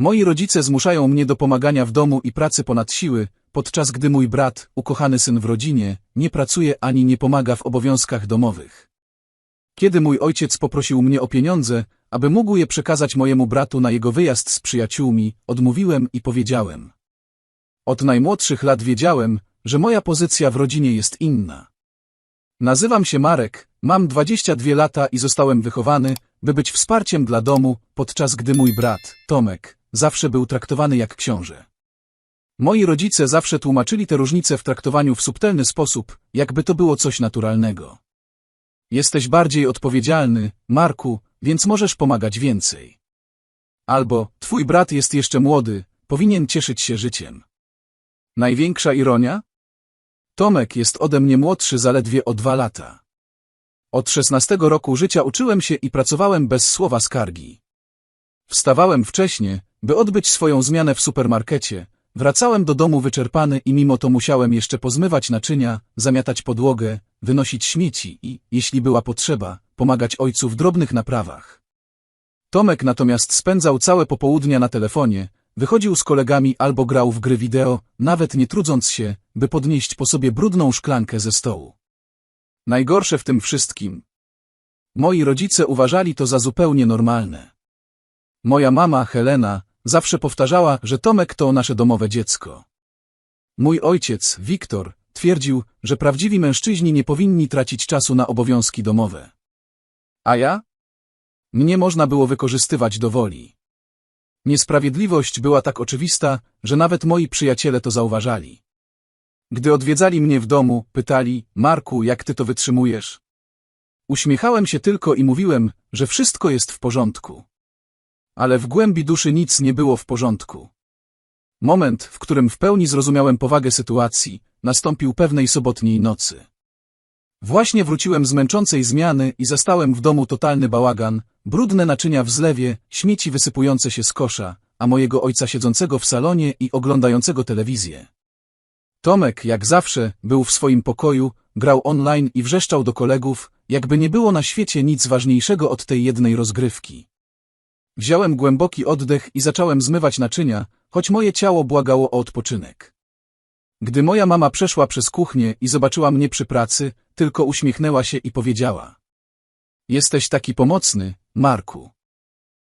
Moi rodzice zmuszają mnie do pomagania w domu i pracy ponad siły, podczas gdy mój brat, ukochany syn w rodzinie, nie pracuje ani nie pomaga w obowiązkach domowych. Kiedy mój ojciec poprosił mnie o pieniądze, aby mógł je przekazać mojemu bratu na jego wyjazd z przyjaciółmi, odmówiłem i powiedziałem. Od najmłodszych lat wiedziałem, że moja pozycja w rodzinie jest inna. Nazywam się Marek, mam 22 lata i zostałem wychowany, by być wsparciem dla domu, podczas gdy mój brat, Tomek, zawsze był traktowany jak książę. Moi rodzice zawsze tłumaczyli te różnice w traktowaniu w subtelny sposób, jakby to było coś naturalnego. Jesteś bardziej odpowiedzialny, Marku, więc możesz pomagać więcej. Albo, twój brat jest jeszcze młody, powinien cieszyć się życiem. Największa ironia? Tomek jest ode mnie młodszy zaledwie o dwa lata. Od szesnastego roku życia uczyłem się i pracowałem bez słowa skargi. Wstawałem wcześnie, by odbyć swoją zmianę w supermarkecie, wracałem do domu wyczerpany i mimo to musiałem jeszcze pozmywać naczynia, zamiatać podłogę, wynosić śmieci i, jeśli była potrzeba, pomagać ojcu w drobnych naprawach. Tomek natomiast spędzał całe popołudnia na telefonie, wychodził z kolegami albo grał w gry wideo, nawet nie trudząc się, by podnieść po sobie brudną szklankę ze stołu. Najgorsze w tym wszystkim. Moi rodzice uważali to za zupełnie normalne. Moja mama, Helena, zawsze powtarzała, że Tomek to nasze domowe dziecko. Mój ojciec, Wiktor, twierdził, że prawdziwi mężczyźni nie powinni tracić czasu na obowiązki domowe. A ja? Mnie można było wykorzystywać do woli. Niesprawiedliwość była tak oczywista, że nawet moi przyjaciele to zauważali. Gdy odwiedzali mnie w domu, pytali, Marku, jak ty to wytrzymujesz? Uśmiechałem się tylko i mówiłem, że wszystko jest w porządku. Ale w głębi duszy nic nie było w porządku. Moment, w którym w pełni zrozumiałem powagę sytuacji, nastąpił pewnej sobotniej nocy. Właśnie wróciłem z męczącej zmiany i zastałem w domu totalny bałagan, brudne naczynia w zlewie, śmieci wysypujące się z kosza, a mojego ojca siedzącego w salonie i oglądającego telewizję. Tomek, jak zawsze, był w swoim pokoju, grał online i wrzeszczał do kolegów, jakby nie było na świecie nic ważniejszego od tej jednej rozgrywki. Wziąłem głęboki oddech i zacząłem zmywać naczynia, choć moje ciało błagało o odpoczynek. Gdy moja mama przeszła przez kuchnię i zobaczyła mnie przy pracy, tylko uśmiechnęła się i powiedziała. Jesteś taki pomocny, Marku.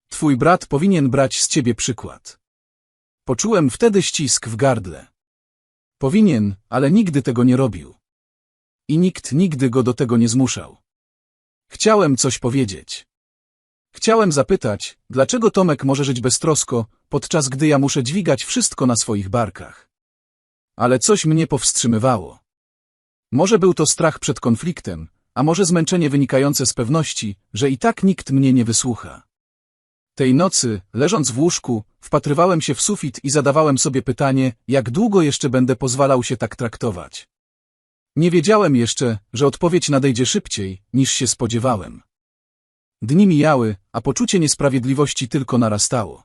Twój brat powinien brać z ciebie przykład. Poczułem wtedy ścisk w gardle. Powinien, ale nigdy tego nie robił. I nikt nigdy go do tego nie zmuszał. Chciałem coś powiedzieć. Chciałem zapytać, dlaczego Tomek może żyć beztrosko, podczas gdy ja muszę dźwigać wszystko na swoich barkach. Ale coś mnie powstrzymywało. Może był to strach przed konfliktem, a może zmęczenie wynikające z pewności, że i tak nikt mnie nie wysłucha. Tej nocy, leżąc w łóżku, wpatrywałem się w sufit i zadawałem sobie pytanie, jak długo jeszcze będę pozwalał się tak traktować. Nie wiedziałem jeszcze, że odpowiedź nadejdzie szybciej, niż się spodziewałem. Dni mijały, a poczucie niesprawiedliwości tylko narastało.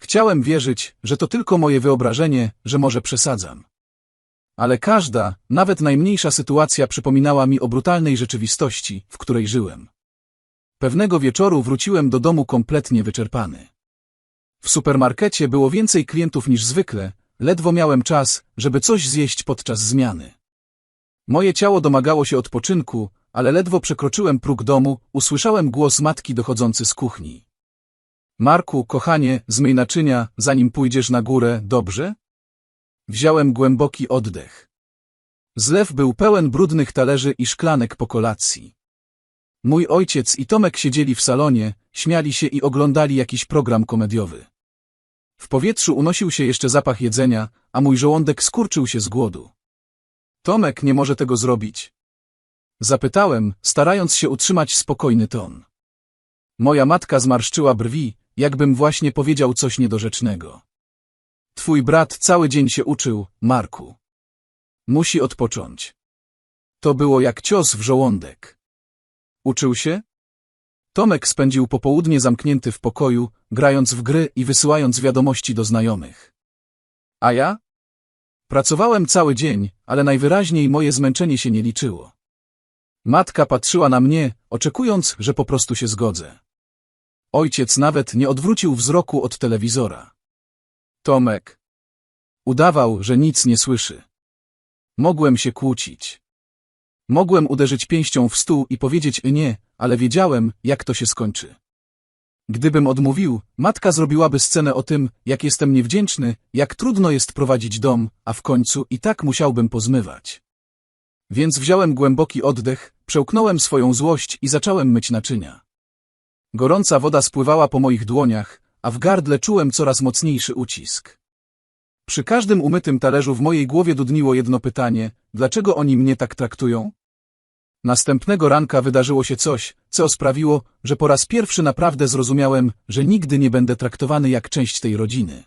Chciałem wierzyć, że to tylko moje wyobrażenie, że może przesadzam. Ale każda, nawet najmniejsza sytuacja przypominała mi o brutalnej rzeczywistości, w której żyłem. Pewnego wieczoru wróciłem do domu kompletnie wyczerpany. W supermarkecie było więcej klientów niż zwykle, ledwo miałem czas, żeby coś zjeść podczas zmiany. Moje ciało domagało się odpoczynku, ale ledwo przekroczyłem próg domu, usłyszałem głos matki dochodzący z kuchni. Marku, kochanie, zmyj naczynia, zanim pójdziesz na górę, dobrze? Wziąłem głęboki oddech. Zlew był pełen brudnych talerzy i szklanek po kolacji. Mój ojciec i Tomek siedzieli w salonie, śmiali się i oglądali jakiś program komediowy. W powietrzu unosił się jeszcze zapach jedzenia, a mój żołądek skurczył się z głodu. Tomek nie może tego zrobić. Zapytałem, starając się utrzymać spokojny ton. Moja matka zmarszczyła brwi, jakbym właśnie powiedział coś niedorzecznego. Twój brat cały dzień się uczył, Marku. Musi odpocząć. To było jak cios w żołądek. Uczył się? Tomek spędził popołudnie zamknięty w pokoju, grając w gry i wysyłając wiadomości do znajomych. A ja? Pracowałem cały dzień, ale najwyraźniej moje zmęczenie się nie liczyło. Matka patrzyła na mnie, oczekując, że po prostu się zgodzę. Ojciec nawet nie odwrócił wzroku od telewizora. Tomek. Udawał, że nic nie słyszy. Mogłem się kłócić. Mogłem uderzyć pięścią w stół i powiedzieć nie, ale wiedziałem, jak to się skończy. Gdybym odmówił, matka zrobiłaby scenę o tym, jak jestem niewdzięczny, jak trudno jest prowadzić dom, a w końcu i tak musiałbym pozmywać. Więc wziąłem głęboki oddech, przełknąłem swoją złość i zacząłem myć naczynia. Gorąca woda spływała po moich dłoniach, a w gardle czułem coraz mocniejszy ucisk. Przy każdym umytym talerzu w mojej głowie dudniło jedno pytanie, dlaczego oni mnie tak traktują? Następnego ranka wydarzyło się coś, co sprawiło, że po raz pierwszy naprawdę zrozumiałem, że nigdy nie będę traktowany jak część tej rodziny.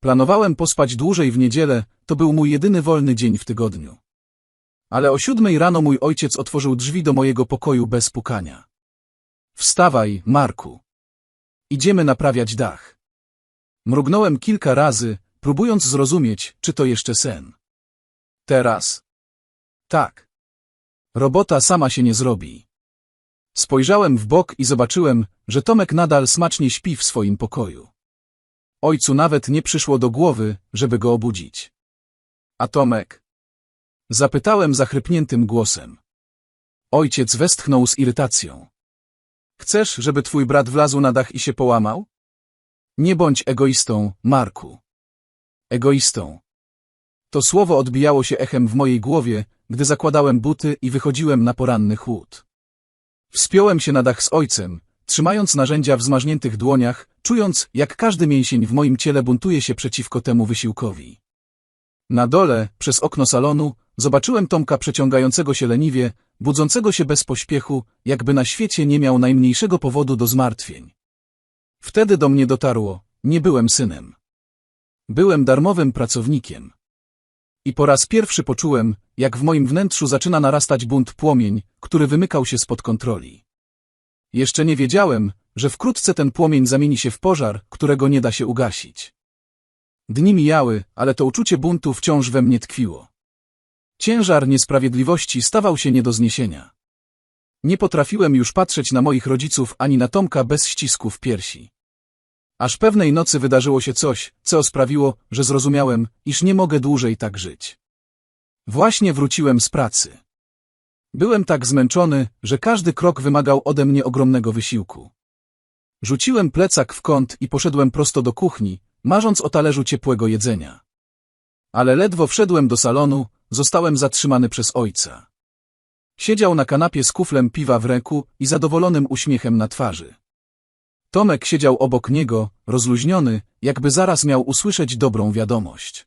Planowałem pospać dłużej w niedzielę, to był mój jedyny wolny dzień w tygodniu. Ale o siódmej rano mój ojciec otworzył drzwi do mojego pokoju bez pukania. Wstawaj, Marku. Idziemy naprawiać dach. Mrugnąłem kilka razy, próbując zrozumieć, czy to jeszcze sen. Teraz. Tak. Robota sama się nie zrobi. Spojrzałem w bok i zobaczyłem, że Tomek nadal smacznie śpi w swoim pokoju. Ojcu nawet nie przyszło do głowy, żeby go obudzić. A Tomek? Zapytałem zachrypniętym głosem. Ojciec westchnął z irytacją. Chcesz, żeby twój brat wlazł na dach i się połamał? Nie bądź egoistą, Marku. Egoistą. To słowo odbijało się echem w mojej głowie, gdy zakładałem buty i wychodziłem na poranny chłód. Wspiąłem się na dach z ojcem, trzymając narzędzia w zmarzniętych dłoniach, czując, jak każdy mięsień w moim ciele buntuje się przeciwko temu wysiłkowi. Na dole, przez okno salonu, zobaczyłem Tomka przeciągającego się leniwie, budzącego się bez pośpiechu, jakby na świecie nie miał najmniejszego powodu do zmartwień. Wtedy do mnie dotarło, nie byłem synem. Byłem darmowym pracownikiem. I po raz pierwszy poczułem, jak w moim wnętrzu zaczyna narastać bunt płomień, który wymykał się spod kontroli. Jeszcze nie wiedziałem, że wkrótce ten płomień zamieni się w pożar, którego nie da się ugasić. Dni mijały, ale to uczucie buntu wciąż we mnie tkwiło. Ciężar niesprawiedliwości stawał się nie do zniesienia. Nie potrafiłem już patrzeć na moich rodziców ani na Tomka bez ścisku w piersi. Aż pewnej nocy wydarzyło się coś, co sprawiło, że zrozumiałem, iż nie mogę dłużej tak żyć. Właśnie wróciłem z pracy. Byłem tak zmęczony, że każdy krok wymagał ode mnie ogromnego wysiłku. Rzuciłem plecak w kąt i poszedłem prosto do kuchni, marząc o talerzu ciepłego jedzenia. Ale ledwo wszedłem do salonu, zostałem zatrzymany przez ojca. Siedział na kanapie z kuflem piwa w ręku i zadowolonym uśmiechem na twarzy. Tomek siedział obok niego, rozluźniony, jakby zaraz miał usłyszeć dobrą wiadomość.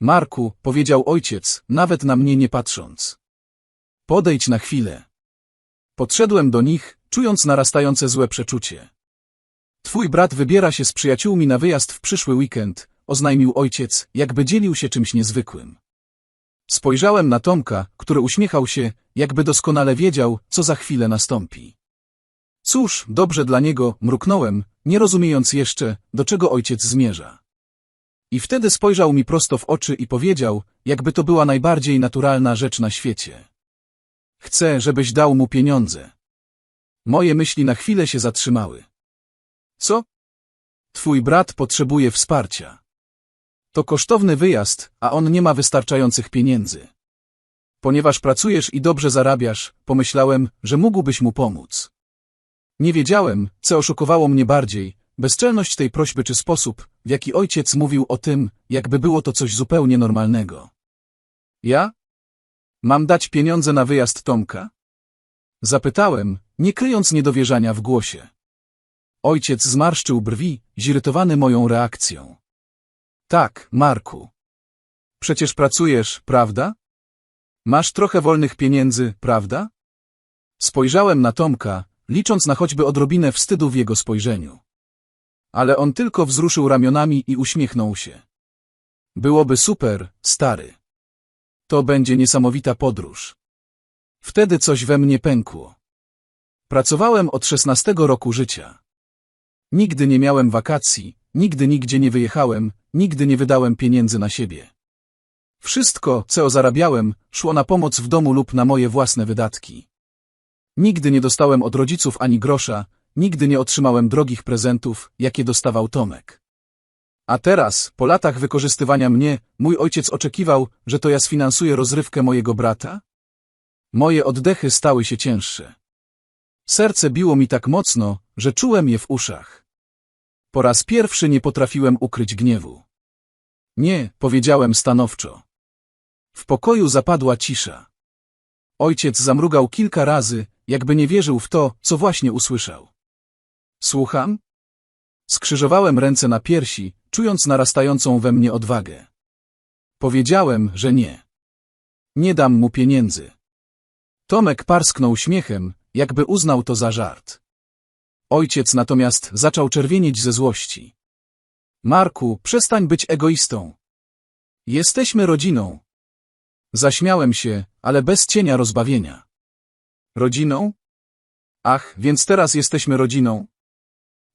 Marku, powiedział ojciec, nawet na mnie nie patrząc. Podejdź na chwilę. Podszedłem do nich, czując narastające złe przeczucie. Twój brat wybiera się z przyjaciółmi na wyjazd w przyszły weekend, oznajmił ojciec, jakby dzielił się czymś niezwykłym. Spojrzałem na Tomka, który uśmiechał się, jakby doskonale wiedział, co za chwilę nastąpi. Cóż, dobrze dla niego, mruknąłem, nie rozumiejąc jeszcze, do czego ojciec zmierza. I wtedy spojrzał mi prosto w oczy i powiedział, jakby to była najbardziej naturalna rzecz na świecie. Chcę, żebyś dał mu pieniądze. Moje myśli na chwilę się zatrzymały. Co? Twój brat potrzebuje wsparcia. To kosztowny wyjazd, a on nie ma wystarczających pieniędzy. Ponieważ pracujesz i dobrze zarabiasz, pomyślałem, że mógłbyś mu pomóc. Nie wiedziałem, co oszukowało mnie bardziej, bezczelność tej prośby czy sposób, w jaki ojciec mówił o tym, jakby było to coś zupełnie normalnego. Ja? Mam dać pieniądze na wyjazd Tomka? Zapytałem, nie kryjąc niedowierzania w głosie. Ojciec zmarszczył brwi, zirytowany moją reakcją. Tak, Marku. Przecież pracujesz, prawda? Masz trochę wolnych pieniędzy, prawda? Spojrzałem na Tomka, licząc na choćby odrobinę wstydu w jego spojrzeniu. Ale on tylko wzruszył ramionami i uśmiechnął się. Byłoby super, stary. To będzie niesamowita podróż. Wtedy coś we mnie pękło. Pracowałem od szesnastego roku życia. Nigdy nie miałem wakacji, nigdy nigdzie nie wyjechałem, nigdy nie wydałem pieniędzy na siebie. Wszystko, co zarabiałem, szło na pomoc w domu lub na moje własne wydatki. Nigdy nie dostałem od rodziców ani grosza, nigdy nie otrzymałem drogich prezentów, jakie dostawał Tomek. A teraz, po latach wykorzystywania mnie, mój ojciec oczekiwał, że to ja sfinansuję rozrywkę mojego brata? Moje oddechy stały się cięższe. Serce biło mi tak mocno, że czułem je w uszach. Po raz pierwszy nie potrafiłem ukryć gniewu. Nie, powiedziałem stanowczo. W pokoju zapadła cisza. Ojciec zamrugał kilka razy, jakby nie wierzył w to, co właśnie usłyszał. Słucham? Skrzyżowałem ręce na piersi, czując narastającą we mnie odwagę. Powiedziałem, że nie. Nie dam mu pieniędzy. Tomek parsknął śmiechem, jakby uznał to za żart. Ojciec natomiast zaczął czerwienieć ze złości. Marku, przestań być egoistą. Jesteśmy rodziną. Zaśmiałem się, ale bez cienia rozbawienia. Rodziną? Ach, więc teraz jesteśmy rodziną?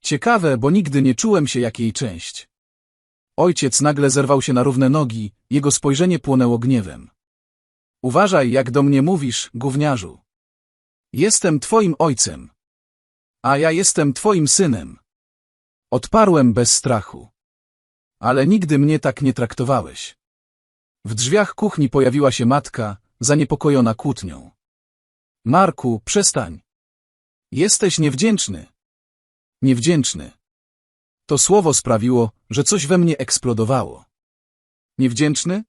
Ciekawe, bo nigdy nie czułem się jak jej część. Ojciec nagle zerwał się na równe nogi, jego spojrzenie płonęło gniewem. Uważaj, jak do mnie mówisz, gówniarzu. Jestem twoim ojcem. A ja jestem twoim synem. Odparłem bez strachu. Ale nigdy mnie tak nie traktowałeś. W drzwiach kuchni pojawiła się matka, zaniepokojona kłótnią. Marku, przestań. Jesteś niewdzięczny. Niewdzięczny. To słowo sprawiło, że coś we mnie eksplodowało. Niewdzięczny?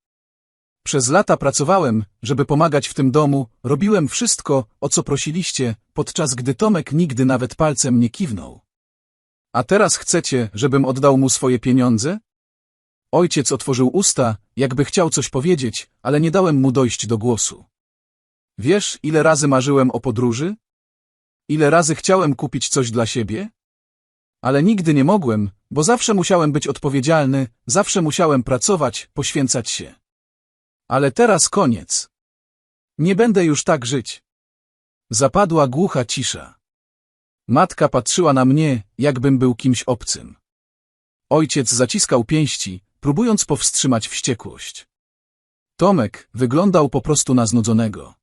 Przez lata pracowałem, żeby pomagać w tym domu, robiłem wszystko, o co prosiliście, podczas gdy Tomek nigdy nawet palcem nie kiwnął. A teraz chcecie, żebym oddał mu swoje pieniądze? Ojciec otworzył usta, jakby chciał coś powiedzieć, ale nie dałem mu dojść do głosu. Wiesz, ile razy marzyłem o podróży? Ile razy chciałem kupić coś dla siebie? Ale nigdy nie mogłem, bo zawsze musiałem być odpowiedzialny, zawsze musiałem pracować, poświęcać się. Ale teraz koniec. Nie będę już tak żyć. Zapadła głucha cisza. Matka patrzyła na mnie, jakbym był kimś obcym. Ojciec zaciskał pięści, próbując powstrzymać wściekłość. Tomek wyglądał po prostu na znudzonego.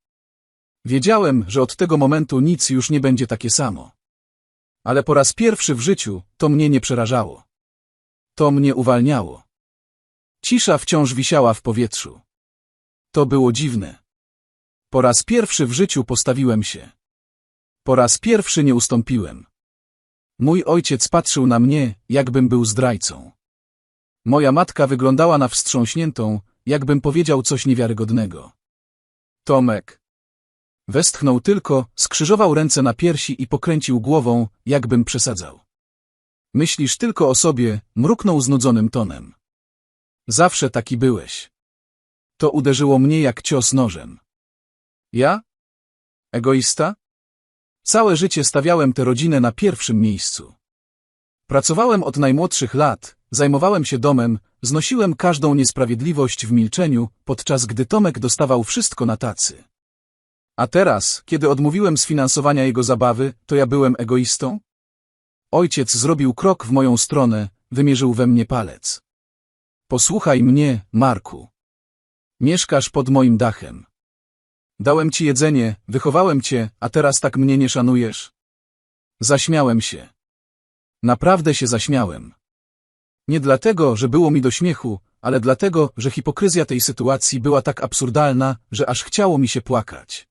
Wiedziałem, że od tego momentu nic już nie będzie takie samo. Ale po raz pierwszy w życiu to mnie nie przerażało. To mnie uwalniało. Cisza wciąż wisiała w powietrzu. To było dziwne. Po raz pierwszy w życiu postawiłem się. Po raz pierwszy nie ustąpiłem. Mój ojciec patrzył na mnie, jakbym był zdrajcą. Moja matka wyglądała na wstrząśniętą, jakbym powiedział coś niewiarygodnego. Tomek. Westchnął tylko, skrzyżował ręce na piersi i pokręcił głową, jakbym przesadzał. Myślisz tylko o sobie, mruknął znudzonym tonem. Zawsze taki byłeś. To uderzyło mnie jak cios nożem. Ja? Egoista? Całe życie stawiałem tę rodzinę na pierwszym miejscu. Pracowałem od najmłodszych lat, zajmowałem się domem, znosiłem każdą niesprawiedliwość w milczeniu, podczas gdy Tomek dostawał wszystko na tacy. A teraz, kiedy odmówiłem sfinansowania jego zabawy, to ja byłem egoistą? Ojciec zrobił krok w moją stronę, wymierzył we mnie palec. Posłuchaj mnie, Marku. Mieszkasz pod moim dachem. Dałem ci jedzenie, wychowałem cię, a teraz tak mnie nie szanujesz? Zaśmiałem się. Naprawdę się zaśmiałem. Nie dlatego, że było mi do śmiechu, ale dlatego, że hipokryzja tej sytuacji była tak absurdalna, że aż chciało mi się płakać.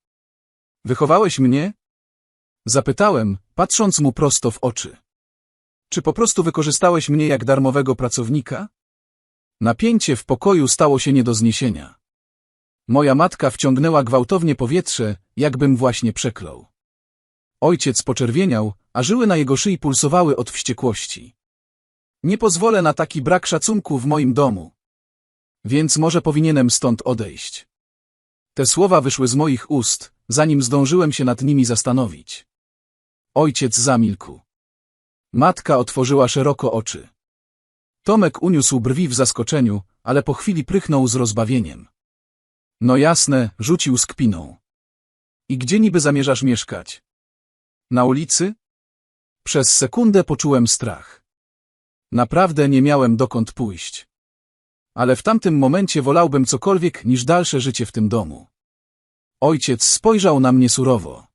Wychowałeś mnie? Zapytałem, patrząc mu prosto w oczy. Czy po prostu wykorzystałeś mnie jak darmowego pracownika? Napięcie w pokoju stało się nie do zniesienia. Moja matka wciągnęła gwałtownie powietrze, jakbym właśnie przeklął. Ojciec poczerwieniał, a żyły na jego szyi pulsowały od wściekłości. Nie pozwolę na taki brak szacunku w moim domu. Więc może powinienem stąd odejść. Te słowa wyszły z moich ust, zanim zdążyłem się nad nimi zastanowić. Ojciec zamilkł. Matka otworzyła szeroko oczy. Tomek uniósł brwi w zaskoczeniu, ale po chwili prychnął z rozbawieniem. No jasne, rzucił z kpiną. I gdzie niby zamierzasz mieszkać? Na ulicy? Przez sekundę poczułem strach. Naprawdę nie miałem dokąd pójść. Ale w tamtym momencie wolałbym cokolwiek niż dalsze życie w tym domu. Ojciec spojrzał na mnie surowo.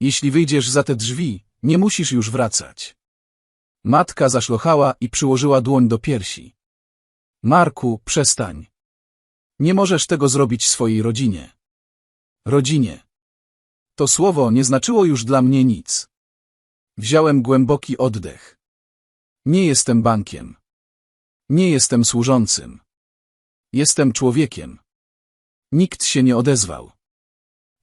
Jeśli wyjdziesz za te drzwi, nie musisz już wracać. Matka zaszlochała i przyłożyła dłoń do piersi. Marku, przestań. Nie możesz tego zrobić swojej rodzinie. Rodzinie. To słowo nie znaczyło już dla mnie nic. Wziąłem głęboki oddech. Nie jestem bankiem. Nie jestem służącym. Jestem człowiekiem. Nikt się nie odezwał.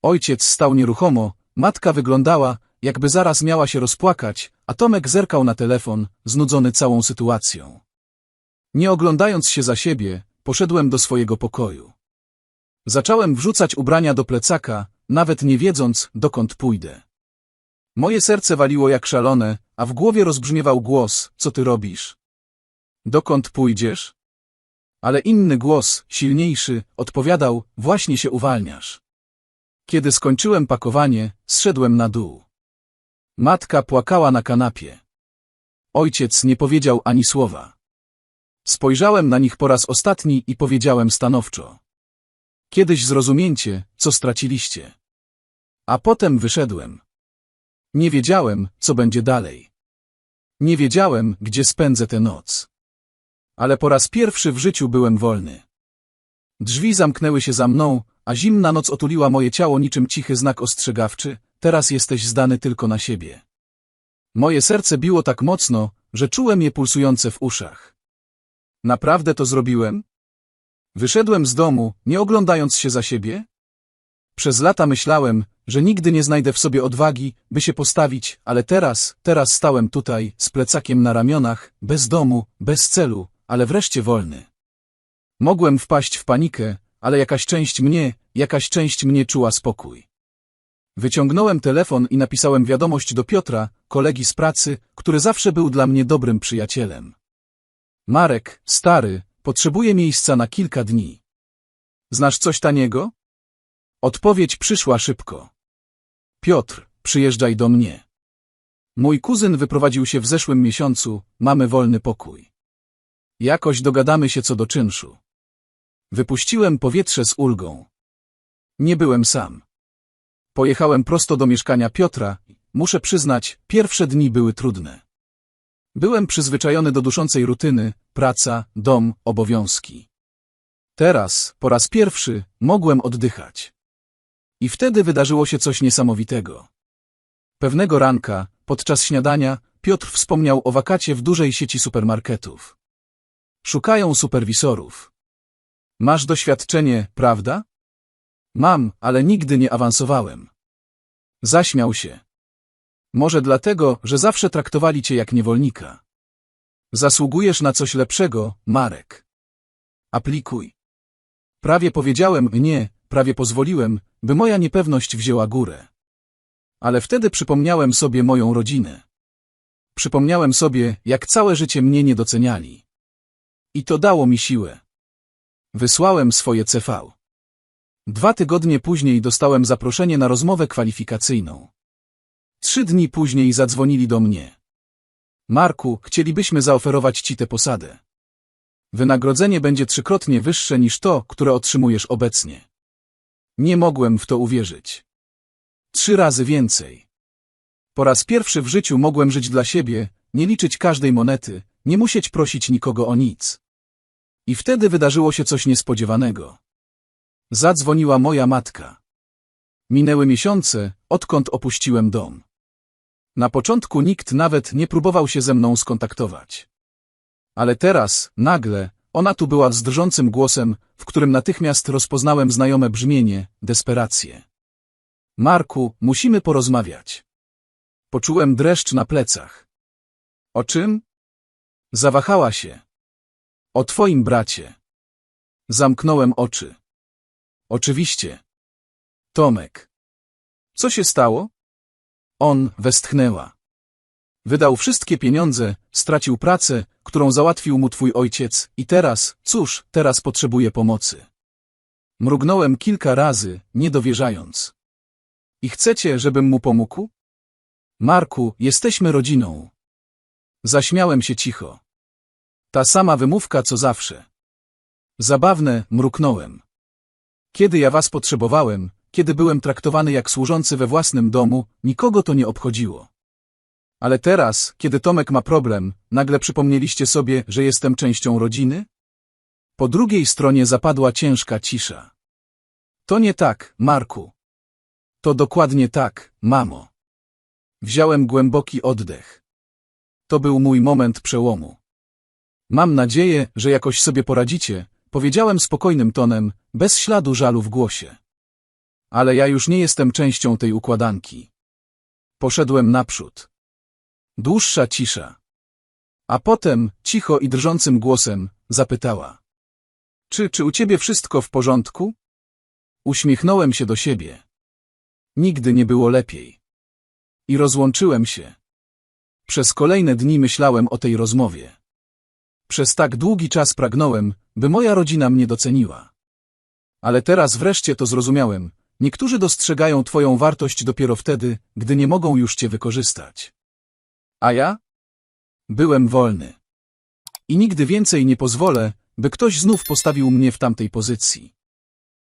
Ojciec stał nieruchomo, matka wyglądała, jakby zaraz miała się rozpłakać, a Tomek zerkał na telefon, znudzony całą sytuacją. Nie oglądając się za siebie, poszedłem do swojego pokoju. Zacząłem wrzucać ubrania do plecaka, nawet nie wiedząc, dokąd pójdę. Moje serce waliło jak szalone, a w głowie rozbrzmiewał głos, co ty robisz? Dokąd pójdziesz? Ale inny głos, silniejszy, odpowiadał, właśnie się uwalniasz. Kiedy skończyłem pakowanie, zszedłem na dół. Matka płakała na kanapie. Ojciec nie powiedział ani słowa. Spojrzałem na nich po raz ostatni i powiedziałem stanowczo. Kiedyś zrozumiecie, co straciliście. A potem wyszedłem. Nie wiedziałem, co będzie dalej. Nie wiedziałem, gdzie spędzę tę noc. Ale po raz pierwszy w życiu byłem wolny. Drzwi zamknęły się za mną, a zimna noc otuliła moje ciało niczym cichy znak ostrzegawczy, teraz jesteś zdany tylko na siebie. Moje serce biło tak mocno, że czułem je pulsujące w uszach. Naprawdę to zrobiłem? Wyszedłem z domu, nie oglądając się za siebie? Przez lata myślałem, że nigdy nie znajdę w sobie odwagi, by się postawić, ale teraz, teraz stałem tutaj, z plecakiem na ramionach, bez domu, bez celu, ale wreszcie wolny. Mogłem wpaść w panikę, ale jakaś część mnie, jakaś część mnie czuła spokój. Wyciągnąłem telefon i napisałem wiadomość do Piotra, kolegi z pracy, który zawsze był dla mnie dobrym przyjacielem. Marek, stary, potrzebuje miejsca na kilka dni. Znasz coś taniego? Odpowiedź przyszła szybko. Piotr, przyjeżdżaj do mnie. Mój kuzyn wyprowadził się w zeszłym miesiącu, mamy wolny pokój. Jakoś dogadamy się co do czynszu. Wypuściłem powietrze z ulgą. Nie byłem sam. Pojechałem prosto do mieszkania Piotra. Muszę przyznać, pierwsze dni były trudne. Byłem przyzwyczajony do duszącej rutyny, praca, dom, obowiązki. Teraz, po raz pierwszy, mogłem oddychać. I wtedy wydarzyło się coś niesamowitego. Pewnego ranka, podczas śniadania, Piotr wspomniał o wakacie w dużej sieci supermarketów. Szukają superwisorów. Masz doświadczenie, prawda? Mam, ale nigdy nie awansowałem. Zaśmiał się. Może dlatego, że zawsze traktowali cię jak niewolnika. Zasługujesz na coś lepszego, Marek. Aplikuj. Prawie powiedziałem nie, prawie pozwoliłem, by moja niepewność wzięła górę. Ale wtedy przypomniałem sobie moją rodzinę. Przypomniałem sobie, jak całe życie mnie nie doceniali. I to dało mi siłę. Wysłałem swoje CV. Dwa tygodnie później dostałem zaproszenie na rozmowę kwalifikacyjną. Trzy dni później zadzwonili do mnie. Marku, chcielibyśmy zaoferować Ci tę posadę. Wynagrodzenie będzie trzykrotnie wyższe niż to, które otrzymujesz obecnie. Nie mogłem w to uwierzyć. Trzy razy więcej. Po raz pierwszy w życiu mogłem żyć dla siebie, nie liczyć każdej monety, nie musieć prosić nikogo o nic. I wtedy wydarzyło się coś niespodziewanego. Zadzwoniła moja matka. Minęły miesiące, odkąd opuściłem dom. Na początku nikt nawet nie próbował się ze mną skontaktować. Ale teraz, nagle, ona tu była z drżącym głosem, w którym natychmiast rozpoznałem znajome brzmienie, desperację. Marku, musimy porozmawiać. Poczułem dreszcz na plecach. O czym? Zawahała się. O twoim bracie. Zamknąłem oczy. Oczywiście. Tomek. Co się stało? On westchnęła. Wydał wszystkie pieniądze, stracił pracę, którą załatwił mu twój ojciec i teraz, cóż, teraz potrzebuje pomocy. Mrugnąłem kilka razy, nie dowierzając. I chcecie, żebym mu pomógł? Marku, jesteśmy rodziną. Zaśmiałem się cicho. Ta sama wymówka co zawsze. Zabawne, mruknąłem. Kiedy ja was potrzebowałem, kiedy byłem traktowany jak służący we własnym domu, nikogo to nie obchodziło. Ale teraz, kiedy Tomek ma problem, nagle przypomnieliście sobie, że jestem częścią rodziny? Po drugiej stronie zapadła ciężka cisza. To nie tak, Marku. To dokładnie tak, mamo. Wziąłem głęboki oddech. To był mój moment przełomu. Mam nadzieję, że jakoś sobie poradzicie, powiedziałem spokojnym tonem, bez śladu żalu w głosie. Ale ja już nie jestem częścią tej układanki. Poszedłem naprzód. Dłuższa cisza. A potem, cicho i drżącym głosem, zapytała. Czy, czy u ciebie wszystko w porządku? Uśmiechnąłem się do siebie. Nigdy nie było lepiej. I rozłączyłem się. Przez kolejne dni myślałem o tej rozmowie. Przez tak długi czas pragnąłem, by moja rodzina mnie doceniła. Ale teraz wreszcie to zrozumiałem. Niektórzy dostrzegają Twoją wartość dopiero wtedy, gdy nie mogą już Cię wykorzystać. A ja? Byłem wolny. I nigdy więcej nie pozwolę, by ktoś znów postawił mnie w tamtej pozycji.